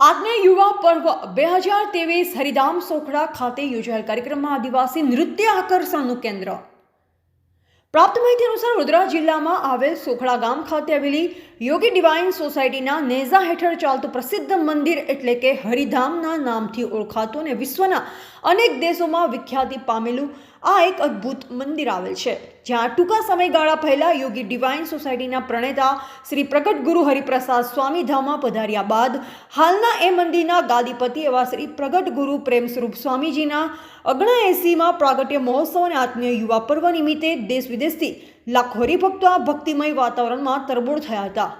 આગ્નેય યુવા પર્વ બે હજાર ત્રેવીસ હરિધામ સોખડા ખાતે યોજાયેલ કાર્યક્રમમાં આદિવાસી નૃત્ય આકર્ષણનું કેન્દ્ર. પ્રાપ્ત માહિતી અનુસાર વડોદરા જિલ્લામાં આવેલ સોખડા ગામ ખાતે આવેલી યોગી ડિવાઇન સોસાયટીના નેઝા હેઠળ ચાલતું પ્રસિદ્ધ મંદિર એટલે કે હરિધામના નામથી ઓળખાતું અને વિશ્વના અનેક દેશોમાં વિખ્યાતિ પામેલું આ એક અદ્ભુત મંદિર આવેલ છે. જ્યાં ટૂંકા સમયગાળા પહેલા યોગી ડિવાઇન સોસાયટીના પ્રણેતા શ્રી પ્રગટ ગુરુ હરિપ્રસાદ સ્વામીધામમાં પધાર્યા બાદ હાલના એ મંદિરના ગાદીપતિ એવા શ્રી પ્રગટ ગુરુ પ્રેમ સ્વરૂપ સ્વામીજીના અગણા એસીમાં પ્રાગટ્ય મહોત્સવ અને આત્મીય યુવા પર્વ નિમિત્તે દેશ વિદેશથી લાખો હરિભક્તો આ ભક્તિમય વાતાવરણમાં તરબોળ થયા હતા.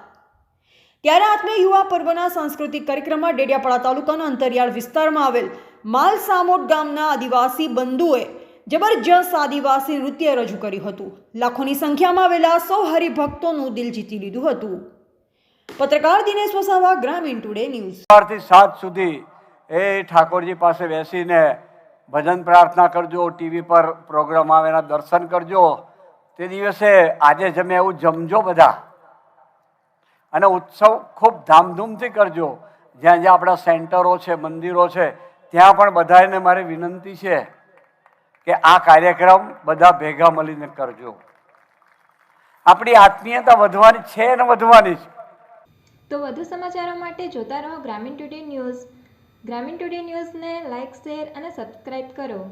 ત્યારે આત્મીય યુવા પર્વના સાંસ્કૃતિક કાર્યક્રમમાં ડેડિયાપાડા તાલુકાના અંતરિયાળ વિસ્તારમાં આવેલ માલસામોટ ગામના આદિવાસી બંધુઓએ જબરજસ્ત આદિવાસી નૃત્ય રજૂ કર્યું હતું. લાખોની સંખ્યામાં આવેલા સૌ હરિભક્તોનું દિલ જીતી લીધું હતું. પત્રકાર દિનેશ વસાવા, ગ્રામીણ ટુડે ન્યૂઝ. સવારથી સાત સુધી એ ઠાકોરજી પાસે બેસીને ભજન પ્રાર્થના કરજો, ટીવી પર પ્રોગ્રામ આવે એના દર્શન કરજો. તે દિવસે આજે જમે એવું જમજો બધા. અને ઉત્સવ ખૂબ ધામધૂમથી કરજો. જ્યાં જ્યાં આપણા સેન્ટરો છે, મંદિરો છે, ત્યાં પણ બધાને મારી વિનંતી છે કે આ કાર્યક્રમ બધા ભેગા મળીને કરજો. આપણી આત્મીયતા વધવાની છે અને વધવાની છે. તો વધુ સમાચારો માટે જોતા રહો Gramin today news. Gramin today ન્યૂઝને લાઇક શેર અને સબસ્ક્રાઇબ કરો.